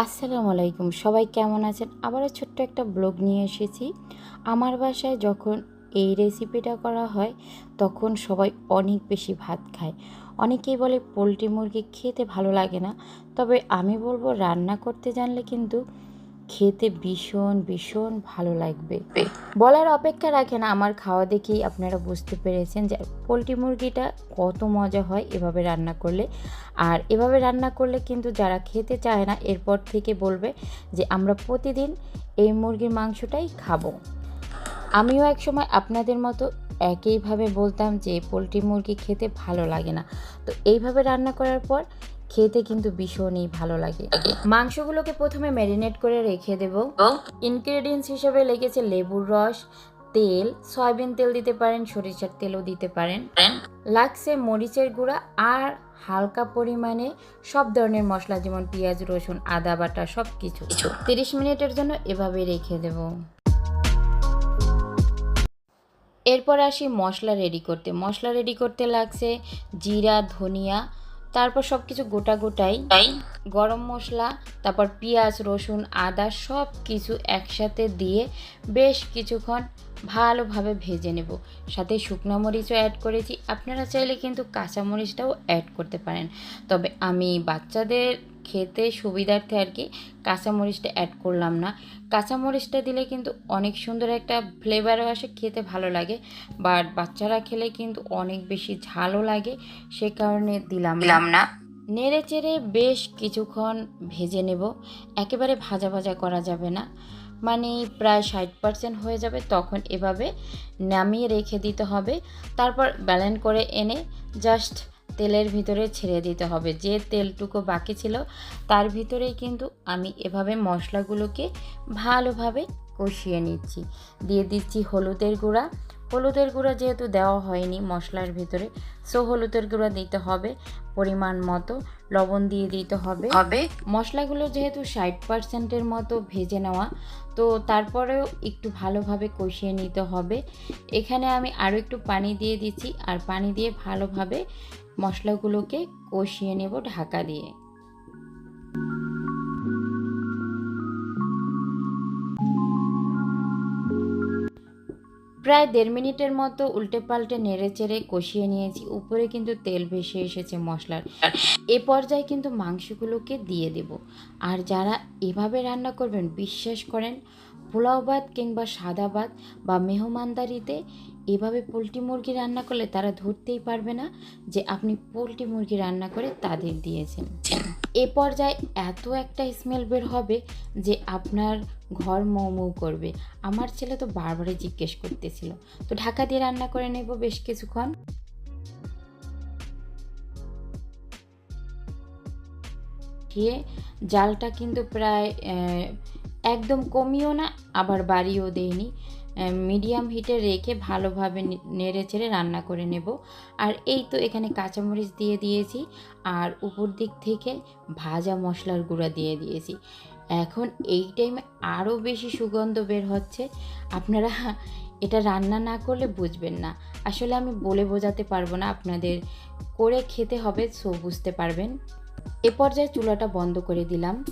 আসসালামু আলাইকুম, সবাই কেমন আছেন? আবারও ছোট্ট একটা ব্লগ নিয়ে এসেছি। আমার বাসায় যখন এই রেসিপিটা করা হয়, তখন সবাই অনেক বেশি ভাত খায়। অনেকেই বলে পোলট্রি মুরগি খেতে ভালো লাগে না, তবে আমি বলব রান্না করতে জানলে কিন্তু খেতে ভীষণ ভীষণ ভালো লাগবে। বলার অপেক্ষা রাখে না আমার খাওয়া দেখেই আপনারা বুঝতে পেরেছেন যে পোলট্রি মুরগিটা কত মজা হয় এভাবে রান্না করলে। আর এভাবে রান্না করলে কিন্তু যারা খেতে চায় না, এরপর থেকে বলবে যে আমরা প্রতিদিন এই মুরগির মাংসটাই খাব। আমিও একসময় আপনাদের মতো একইভাবে বলতাম যে পোলট্রি মুরগি খেতে ভালো লাগে না। তো এইভাবে রান্না করার পর খেতে কিন্তু ভীষণই ভালো লাগে। মাংসগুলোকে প্রথমে ম্যারিনেট করে রেখে দেব। ইনগ্রেডিয়েন্টস হিসেবে লেগেছে লেবুর রস তেল সয়াবিন তেল দিতে পারেন সরিষার তেলও দিতে পারেন। লাগছে মরিচের গুঁড়া আর হালকা পরিমাণে সব ধরনের মশলা যেমন পেঁয়াজ রসুন আদা বাটা সব কিছু। তিরিশ মিনিটের জন্য এভাবে রেখে দেব। এরপর আসি মশলা রেডি করতে। মশলা রেডি করতে লাগছে জিরা ধনিয়া তারপর সব কিছু গোটা গোটাই গরম মশলা তারপর পেঁয়াজ রসুন আদা সব কিছু একসাথে দিয়ে বেশ কিছুক্ষণ ভালোভাবে ভেজে নেব। সাথে শুকনো মরিচও অ্যাড করেছি। আপনারা চাইলে কিন্তু কাঁচা মরিচটাও অ্যাড করতে পারেন। তবে আমি বাচ্চাদের খেতে সুবিধার্থে আর কি কাঁচামরিচটা অ্যাড করলাম না। কাঁচামরিচটা দিলে কিন্তু অনেক সুন্দর একটা ফ্লেভারও আসে খেতে ভালো লাগে। বাট বাচ্চারা খেলে কিন্তু অনেক বেশি ঝালও লাগে সে কারণে দিলাম দিলাম না। নেড়ে চেড়ে বেশ কিছুক্ষণ ভেজে নেব। একেবারে ভাজা ভাজা করা যাবে না। মানে প্রায় ষাট পার্সেন্ট হয়ে যাবে তখন এভাবে নামিয়ে রেখে দিতে হবে। তারপর ব্যালেন্স করে এনে জাস্ট তেলের ভিতরে ছেড়ে দিতে হবে। যে তেলটুকু বাকি ছিল, তার ভিতরেই কিন্তু আমি এভাবে মশলাগুলোকে ভালোভাবে কষিয়ে নিচ্ছি। দিয়ে দিচ্ছি হলুদের গুঁড়া হলুদের গুঁড়া যেহেতু দেওয়া হয়নি মশলার ভিতরে সো হলুদের গুঁড়া দিতে হবে পরিমাণ মতো লবণ দিয়ে দিতে হবে। হবে। মশলাগুলো যেহেতু ষাট পার্সেন্টের মতো ভেজে নেওয়া তো তারপরেও একটু ভালোভাবে কষিয়ে নিতে হবে। এখানে আমি আরও একটু পানি দিয়ে দিচ্ছি আর পানি দিয়ে ভালোভাবে মশলাগুলোকে কষিয়ে নেব ঢাকা দিয়ে। প্রায় দেড় মিনিটের মতো উল্টে পাল্টে নেড়ে চেড়ে কষিয়ে নিয়েছি। উপরে কিন্তু তেল ভেসে এসেছে মশলার। এ পর্যায়ে কিন্তু মাংসগুলোকে দিয়ে দেব। আর যারা এভাবে রান্না করবেন, বিশ্বাস করেন, পোলাও ভাত কিংবা সাদা ভাত বা মেহমানদারিতে এভাবে পোলট্রি মুরগি রান্না করলে তারা ধরতেই পারবে না যে আপনি পোলট্রি মুরগি রান্না করে তাদের দিয়েছেন। এ পর্যায়ে এত একটা স্মেল বের হবে যে আপনার ঘর মৌ মৌ করবে। আমার ছেলে তো বারবারই জিজ্ঞেস করতেছিল। তো ঢাকা দিয়ে রান্না করে নেব বেশ কিছুক্ষণ। দিয়ে জালটা কিন্তু প্রায় একদম কমিও না, আবার বাড়িও দেয়নি। মিডিয়াম হিটে রেখে ভালোভাবে নেড়ে চেড়ে রান্না করে নেব। আর এই তো এখানে কাঁচামরিচ দিয়ে দিয়েছি আর উপর দিক থেকে ভাজা মশলার গুঁড়া দিয়ে দিয়েছি। এখন এই টাইমে আরও বেশি সুগন্ধ বের হচ্ছে। আপনারা এটা রান্না না করলে বুঝবেন না। আসলে আমি বলে বোঝাতে পারব না, আপনাদের করে খেতে হবে, সো বুঝতে পারবেন। এ পর্যায়ে চুলাটা বন্ধ করে দিলাম।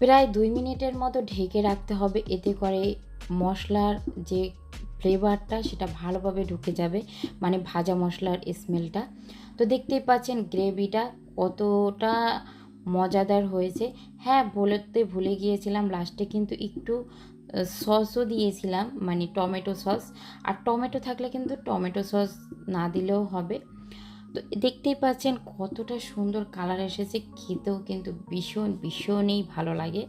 প্রায় দুই মিনিটের মতো ঢেকে রাখতে হবে। এতে করে মশলার যে ফ্লেভারটা সেটা ভালোভাবে ঢুকে যাবে মানে ভাজা মশলার স্মেলটা তো দেখতেই পাচ্ছেন গ্রেভিটা কতটা মজাদার হয়েছে। হ্যাঁ বলতে ভুলে গিয়েছিলাম লাস্টে কিন্তু একটু সসও দিয়েছিলাম মানে টমেটো সস আর টমেটো থাকলে কিন্তু টমেটো সস না দিলেও হবে। তো দেখতেই পাচ্ছেন কতটা সুন্দর কালার এসেছে। খেতেও কিন্তু ভীষণ, ভীষণই ভালো লাগে।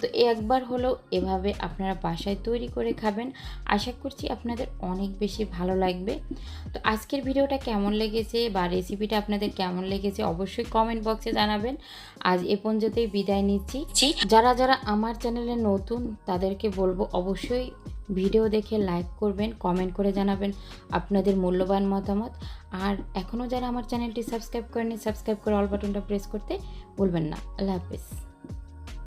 তো একবার হলেও এভাবে আপনারা বাসায় তৈরি করে খাবেন। আশা করছি আপনাদের অনেক বেশি ভালো লাগবে। তো আজকের ভিডিওটা কেমন লেগেছে বা রেসিপিটা আপনাদের কেমন লেগেছে অবশ্যই কমেন্ট বক্সে জানাবেন। আজ এ পর্যন্তই বিদায় নিচ্ছি। যারা যারা আমার চ্যানেলে নতুন তাদেরকে বলব অবশ্যই ভিডিও দেখে লাইক করবেন কমেন্ট করে জানাবেন আপনাদের মূল্যবান মতামত। আর এখনও যারা আমার চ্যানেলটি সাবস্ক্রাইব করেনি সাবস্ক্রাইব করে অল বাটনটা প্রেস করতে ভুলবেন না। আল্লাহ হাফিজ।